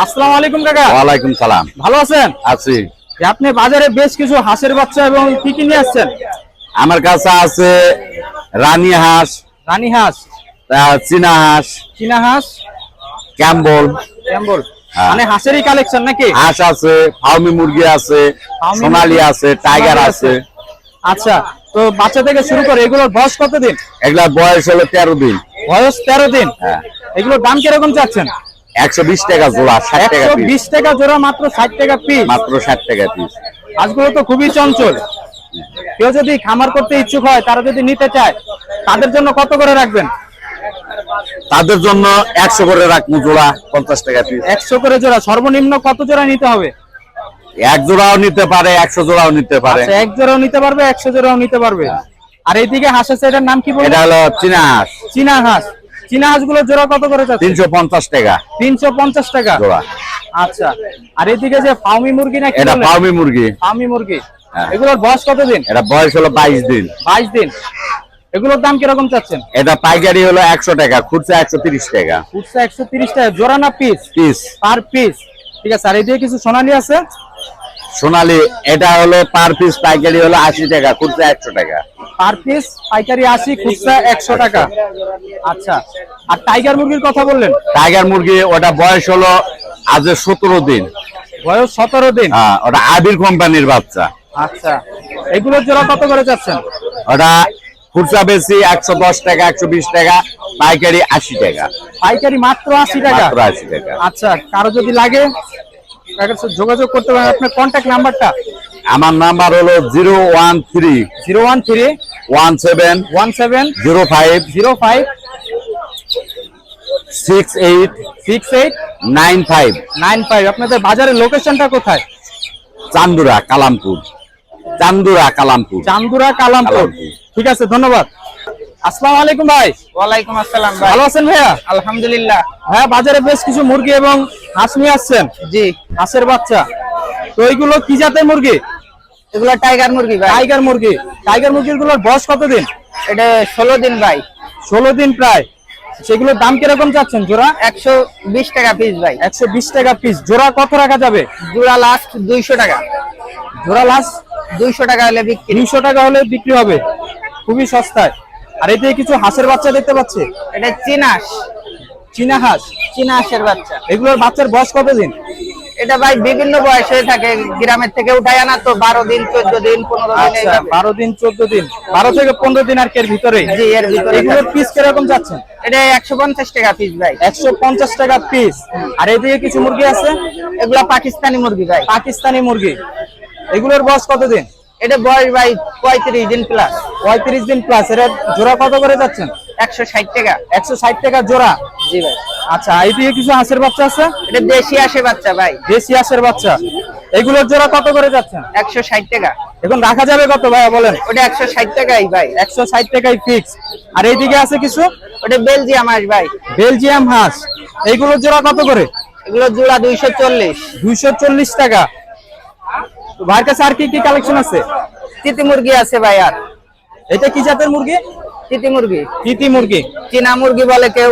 আসসালামু আলাইকুম কাকা। ওয়ালাইকুম সালাম। ভালো আছেন? আছি। আপনি বাজারে বেশ কিছু হাঁসের বাচ্চা এবং কি কি নিয়ে আসছেন? আমার কাছে আছে রানী হাঁস রানী হাঁস। চীনা হাঁস চীনা হাঁস? ক্যাম্বল। ক্যাম্বল। হ্যাঁ। মানে হাঁসেরই কালেকশন নাকি? হাঁস আছে ফাউমি মুরগি আছে সোনালি আছে টাইগার আছে। আচ্ছা তো বাচ্চা থেকে শুরু করে এগুলোর বয়স কতদিন? এগুলা বয়স হলো তেরো দিন। বয়স তেরো দিন। হ্যাঁ। এগুলোর দাম কীরকম চাচ্ছেন? একশো বিশ টাকা জোড়া ষাট টাকা পিস বিশ টাকা জোড়া মাত্র ষাট টাকা পিস মাত্র ষাট টাকা পিস হাঁসগুলো তো খুবই চঞ্চল। কেউ যদি খামার করতে ইচ্ছুক হয় তারা যদি নিতে চায় তাদের জন্য কত করে রাখবেন? তাদের জন্য একশো করে রাখব জোড়া পঞ্চাশ টাকা পিস একশো করে জোড়া সর্বনিম্ন কত জোড়া নিতে হবে? এক জোড়াও নিতে পারে একশো জোড়াও নিতে পারে। আচ্ছা এক জোড়াও নিতে পারবে একশো জোড়াও নিতে পারবে। আর এইদিকে হাঁসের সেটার নাম কি এটা বলব হলো চীনা হাঁস। চীনা হাঁস। চীনা হাঁসগুলো জোড়া কত করে যাচ্ছে? তিনশো পঞ্চাশ টাকা। তিনশো পঞ্চাশ টাকা। জোড়া। আচ্ছা। আর এইদিকে যে ফাউমি মুরগি নাকি এটা ফাউমি মুরগি। ফাউমি মুরগি। হ্যাঁ। এগুলোর বয়স কতদিন? এটা বয়স হলো বাইশ দিন। বাইশ দিন। এগুলোর দাম কীরকম চাচ্ছেন? এটা পাইকারি হলো একশো টাকা খুচরা একশো তিরিশ টাকা। উঠছে একশো তিরিশ টাকা। জোড়া না পিস? পিস। Per piece. ঠিক আছে। আর এইদিকে কিছু সোনালি আছে? সোনালি এটা হলো পার পিস পাইকারি হলো আশি টাকা খুচরা একশো টাকা। পার পিস পাইকারি আশি খুচরা একশো টাকা। আচ্ছা আর টাইগার মুরগির কথা বললেন? টাইগার মুরগি ওটা বয়স হলো আজ সতেরো দিন। বয়স সতেরো দিন? হ্যাঁ ওটা আবির কোম্পানির বাচ্চা। আচ্ছা এগুলোর জোড়া কত করে যাচ্ছেন? ওটা খুচরা বেশি একশো দশ টাকা একশো বিশ টাকা পাইকারি আশি টাকা। পাইকারি মাত্র আশি টাকা? আশি টাকা। আচ্ছা কারও যদি লাগে যোগাযোগ করতে পারেন। আপনার কন্ট্যাক্ট নাম্বারটা আমার নাম্বার হলো zero one three zero one three one seven one seven zero five zero five six eight six eight nine five nine five. আপনাদের বাজারের লোকেশনটা কোথায়? চান্দুরা কালামপুর। চান্দুরা কালামপুর। চান্দুরা কালামপুর। ঠিক আছে ধন্যবাদ। আসসালামু আলাইকুম ভাই। ওয়ালাইকুম আসসালাম ভাই। ভালো আছেন ভাইয়া? আলহামদুলিল্লাহ। হ্যাঁ বাজারে বেশ কিছু মুরগি এবং হাঁস নিয়ে আসছেন। জি। হাঁসের বাচ্চা। তো এইগুলো কি জাতের মুরগি? এগুলো টাইগার মুরগি ভাই। টাইগার মুরগি। টাইগার মুরগিগুলোর বয়স কতদিন? এটা ষোলো দিন ভাই। ষোলো দিন প্রায়। সেগুলোর দাম কীরকম চাচ্ছেন জোড়া? একশো বিশ টাকা পিস ভাই। একশো বিশ টাকা পিস জোড়া কত রাখা যাবে? জোড়া লাস্ট দুইশো টাকা। জোড়া লাস্ট দুইশো টাকা হলে বিক্রি। তিনশো টাকা হলে বিক্রি হবে। খুবই সস্তায়। আর এতে কিছু হাঁসের বাচ্চা দেখতে পাচ্ছি? এটা চিনাস চীনা হাঁস। চিনাসের বাচ্চা। এগুলোর বাচ্চার বয়স কতদিন? এটা ভাই বিভিন্ন বয়স হয়ে থাকে গ্রামের থেকে উঠায় আনা তো বারো দিন চোদ্দ দিন পনেরো দিন আচ্ছা বারো দিন চোদ্দ দিন। বারো থেকে পনেরো দিন আর কি এর ভিতরে? জি, এর ভিতরে এগুলোর পিস কীরকম যাচ্ছে? এটা একশো পঞ্চাশ টাকা পিস ভাই। একশো পঞ্চাশ টাকা পিস আর এদিকে কিছু মুরগি আছে? এগুলা পাকিস্তানি মুরগি ভাই। পাকিস্তানি মুরগি। এগুলোর বয়স কতদিন? এটা বয়স ভাই পঁয়ত্রিশ দিন প্লাস পঁয়ত্রিশ দিন প্লাস এটা জোড়া কত করে যাচ্ছেন? একশো ষাট টাকা। একশো ষাট টাকা জোড়া? জি ভাই। আচ্ছা এইদিকে কিছু হাঁসের বাচ্চা আছে? এটা দেশি আসে বাচ্চা ভাই। দেশি হাঁসের বাচ্চা। এগুলোর জোড়া কত করে যাচ্ছেন একশো ষাট টাকা। এখন রাখা যাবে কত ভাইয়া বলেন? ওটা একশো ষাট টাকাই ভাই। একশো ষাট টাকায় ফিক্স আর এইদিকে আছে কিছু? ওটা বেলজিয়াম হাঁস ভাই। বেলজিয়াম হাঁস। এইগুলোর জোড়া কত করে? এগুলো জোড়া দুইশো চল্লিশ। দুইশো চল্লিশ টাকা। ভাইয়ের কাছে আর কি কি কালেকশন আছে? তিতি মুরগি আছে ভাই আর। এটা কি জাতের মুরগি? তিতি মুরগি। তিতি মুরগি? চীনা মুরগি বলে কেউ।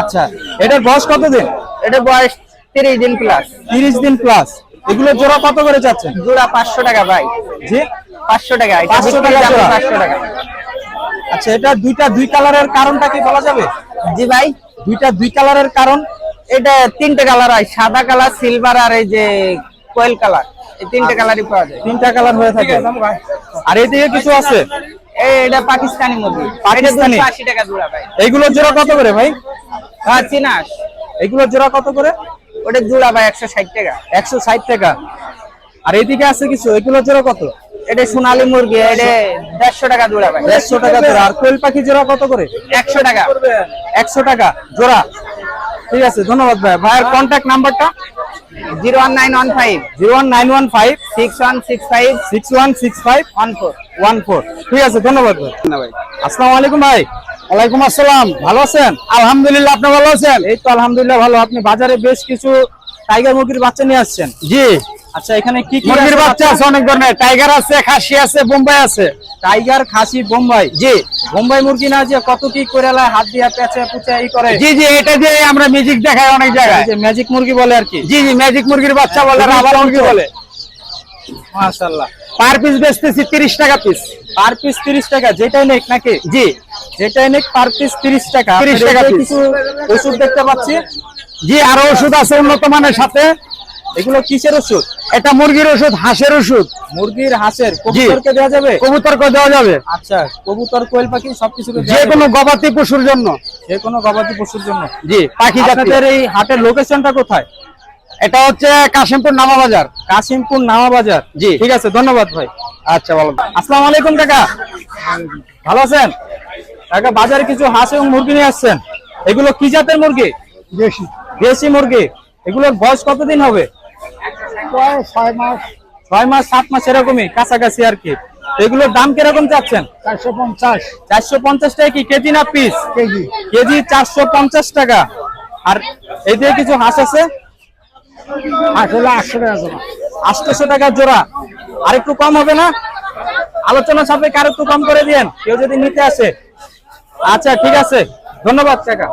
আচ্ছা এটার বয়স কত দিন এটা বয়স তিরিশ দিন প্লাস তিরিশ দিন প্লাস এগুলোর জোড়া কত করে জোড়া পাঁচশো টাকা ভাই। জি? পাঁচশো টাকা এটা 500 বিক্রি টাকা পাঁচশো টাকা। আচ্ছা এটা দুইটা দুই কালারের কারণটা কি বলা যাবে? জি ভাই। দুইটা দুই কালারের কারণ? এটা তিনটে কালার হয় সাদা কালার সিলভার আর এই যে কোয়েল কালার। এই তিনটে কালারই পাওয়া যায়। তিনটা কালার হয়ে থাকে। আর এদিকে কিছু আছে? এটা পাকিস্তানি মুরগি। পাকিস্তানি? এটা আশি টাকা জোড়া ভাই। এইগুলোর জোড়া কত করে ভাই? হ্যাঁ চিনাস এগুলোর জোড়া কত করে? ওটা জোড়া ভাই একশো ষাট টাকা। একশো ষাট টাকা। আর এইদিকে আছে কিছু? এগুলোর জোড়া কত? এটা সোনালী মুরগি এটা দেড়শো টাকা জোড়া ভাই। দেড়শো টাকা জোড়া। আর কোয়েল পাখি জোড়া কত করে? একশো টাকা। একশো টাকা। জোড়া। ঠিক আছে ধন্যবাদ ভাই। ভাইয়ের কন্ট্যাক্ট নাম্বারটা zero one nine one five. Zero one nine one five. Six one six five. Six one six five one four. One four. ঠিক আছে ধন্যবাদ ভাই। আসসালামু আলাইকুম ভাই। ওয়ালাইকুম আসসালাম। ভালো আছেন? আলহামদুলিল্লাহ আপনি ভালো আছেন? এই তো আলহামদুলিল্লাহ ভালো। আপনি বাজারে বেশ কিছু টাইগার মুরগির বাচ্চা নিয়ে আসছেন। জি। আচ্ছা এখানে কি কি মুরগির বাচ্চা আছে অনেক ধরনের। টাইগার আছে খাসি আছে বোম্বাই আছে। টাইগার খাসি বোম্বাই? জি। বোম্বাই মুরগি না যে কত কি করে লাই, হাত দিয়ে পেঁচে পুচে এই করে? জি জি এটা দিয়ে আমরা মিউজিক দেখাই অনেক জায়গায়। যে ম্যাজিক মুরগি বলে আর কি। জি জি ম্যাজিক মুরগির বাচ্চা বলে রাবার মুরগি বলে। মাশাআল্লাহ। পার পিস বেচতেছি তিরিশ টাকা পিস পার পিস 30 টাকা যেটাই নেক নাকি? জি। যেটাই নেক পার পিস 30 টাকা। 30 টাকা কিছু ওষুধ দেখতে পাচ্ছি। জি আরও ওষুধ আছে উন্নত মানের সাথে। এগুলো কিসের ওষুধ? এটা মুরগির ওষুধ হাঁসের ওষুধ। মুরগির হাঁসের। কবুতরকে দেওয়া যাবে? কবুতরকে দেওয়া যাবে। আচ্ছা কবুতর কোয়েল পাখি সবকিছুকে যে কোনো গবাদি পশুর জন্য। যে কোনো গবাদি পশুর জন্য। জি পাখি আপনাদের এই হাটের লোকেশনটা কোথায়? এটা হচ্ছে কাশিমপুর নামা বাজার। কাশিমপুর নামা বাজার। জি। ঠিক আছে ধন্যবাদ ভাই। আচ্ছা বলো। আসসালামু আলাইকুম কাকা। ভালো আছেন? কাকা বাজারে কিছু হাঁস এবং মুরগি নিয়ে আসছেন। এগুলো কি জাতের মুরগি? বেশি দেশি মুরগি। এগুলোর বয়স কতদিন হবে? ছয় মাস। ছয় মাস সাত মাস এরকমই কাছাকাছি আর কি। এগুলোর দাম কীরকম চাচ্ছেন? চারশো পঞ্চাশ। চারশো পঞ্চাশ টাকা কি কেজি না পিস? কেজি। কেজি চারশো পঞ্চাশ টাকা। আর এই দিয়ে কিছু হাঁস আছে? আসলে আটশো টাকা আটশোশো টাকা জোড়া। আর একটু কম হবে না? আলোচনা সাপেক্ষে আর একটু কম করে দিয়েন কেউ যদি নিতে আসে। আচ্ছা ঠিক আছে। ধন্যবাদ কাকা।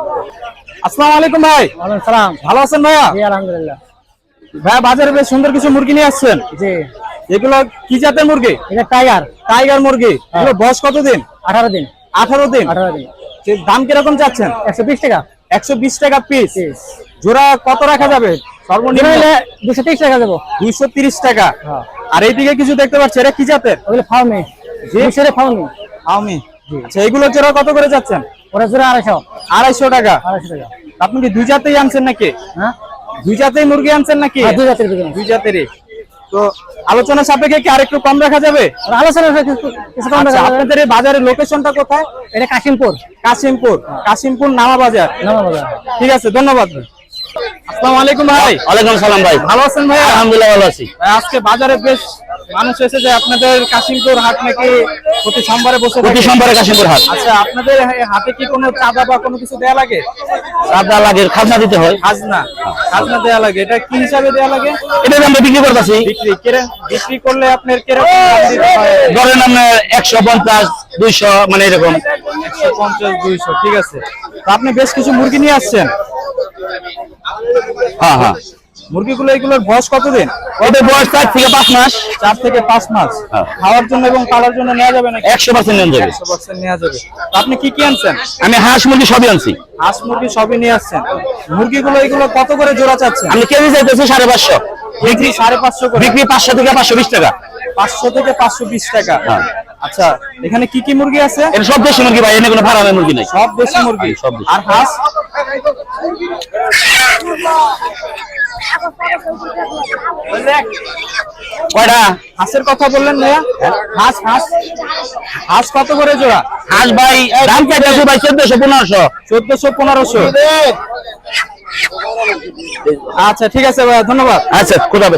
আসসালামু আলাইকুম ভাই। সালাম। ভালো আছেন ভাইয়া? আলহামদুলিল্লাহ। ভাই বাজারে বেশ সুন্দর কিছু মুরগি নিয়ে আসছেন? জি। এগুলো কি জাতের মুরগি? এটা টাইগার। টাইগার মুরগি। এগুলো বয়স কতদিন? আঠারো দিন। আঠারো দিন? আঠারো দিন। দাম কীরকম চাচ্ছেন? একশো বিশ টাকা। একশো বিশ টাকা পিস জোড়া কত রাখা যাবে? সর্বনিম্ন দুশো তিরিশ টাকা দেবো তিরিশ টাকা। হ্যাঁ। আর এইদিকে কিছু দেখতে পাচ্ছি। এটা কি জাতের? ওগুলো আচ্ছা এগুলো জোড়া কত করে যাচ্ছেন ওরা জোড়া আড়াইশো। আড়াইশো টাকা। আড়াইশো টাকা। আপনি কি দুই জাতেই আনছেন নাকি? হ্যাঁ? দুই জাতের মুরগি আনছেন নাকি? দুই জাতের দুই জাতেরই। তো আলোচনা সাপেক্ষে কি আরেকটু কম রাখা যাবে? আলোচনা আচ্ছা। আপনাদের বাজারের লোকেশনটা কোথায়? এটা কাশিমপুর। কাশিমপুর। কাশিমপুর নামা বাজার। নামা বাজার। ঠিক আছে ধন্যবাদ ভাই। আসসালামু আলাইকুম ভাই। ওয়ালাইকুম সালাম ভাই। ভালো আছেন ভাই? আলহামদুলিল্লাহ ভালো আছি। আজকে বাজারে বেশ মানুষ এসেছে আপনাদের কাশিমপুর হাট নাকি প্রতি সোমবারে বসে প্রতি সোমবারে কাশিমপুর হাট। আচ্ছা আপনাদের হাটে কি কোনো চাঁদা বা কোনো কিছু দেয়া লাগে? রাত লাগে খাজনা দিতে হয়। খাজনা? খাজনা দেয়া লাগে। এটা কি হিসাবে দেয়া লাগে? এটা আমরা বিক্রি করতেছি। বিক্রি কেরে বিক্রি করলে আপনার কীরকম ধরেন আপনার একশো পঞ্চাশ দুইশো মানে এরকম। একশো পঞ্চাশ দুইশো ঠিক আছে। তো আপনি বেশ কিছু মুরগি নিয়ে আসছেন। হ্যাঁ হ্যাঁ। মুরগিগুলো এগুলোর বয়স কতদিন? ওদের বয়স চার থেকে পাঁচ মাস। চার থেকে পাঁচ মাস। হ্যাঁ। খাওয়ার জন্য এবং পালার জন্য নেওয়া যাবে নাকি? একশো পার্সেন্ট নেন যাবে। একশো পার্সেন্ট নেওয়া যাবে। আপনি কি কি আনছেন? আমি হাঁস মুরগি সবই আনছি। হাঁস মুরগি সবই নিয়ে আসছেন। মুরগিগুলো এগুলো কত করে জোড়া চাচ্ছেন? আমি কেজি চাইতেছি সাড়ে পাঁচশো। বিক্রি সাড়ে পাঁচশো করে। বিক্রি পাঁচশো থেকে পাঁচশো বিশ টাকা। পাঁচশো থেকে পাঁচশো বিশ টাকা। হ্যাঁ। আচ্ছা এখানে কি কি মুরগি আছে? এটা সব দেশি মুরগি ভাই এনে কোনো ফার্মের মুরগি নেই। সব দেশি মুরগি। সব দেশি। আর হাঁস? কয়টা? হাঁসের কথা বললেন ভাইয়া? হাঁস হাঁস? হাঁস কত করে জোড়া? হাঁস ভাই দাম চাইতেছি ভাই চোদ্দশো পনেরোশো। চোদ্দশো পনেরোশো। আচ্ছা ঠিক আছে ভাইয়া ধন্যবাদ। আচ্ছা কোথাও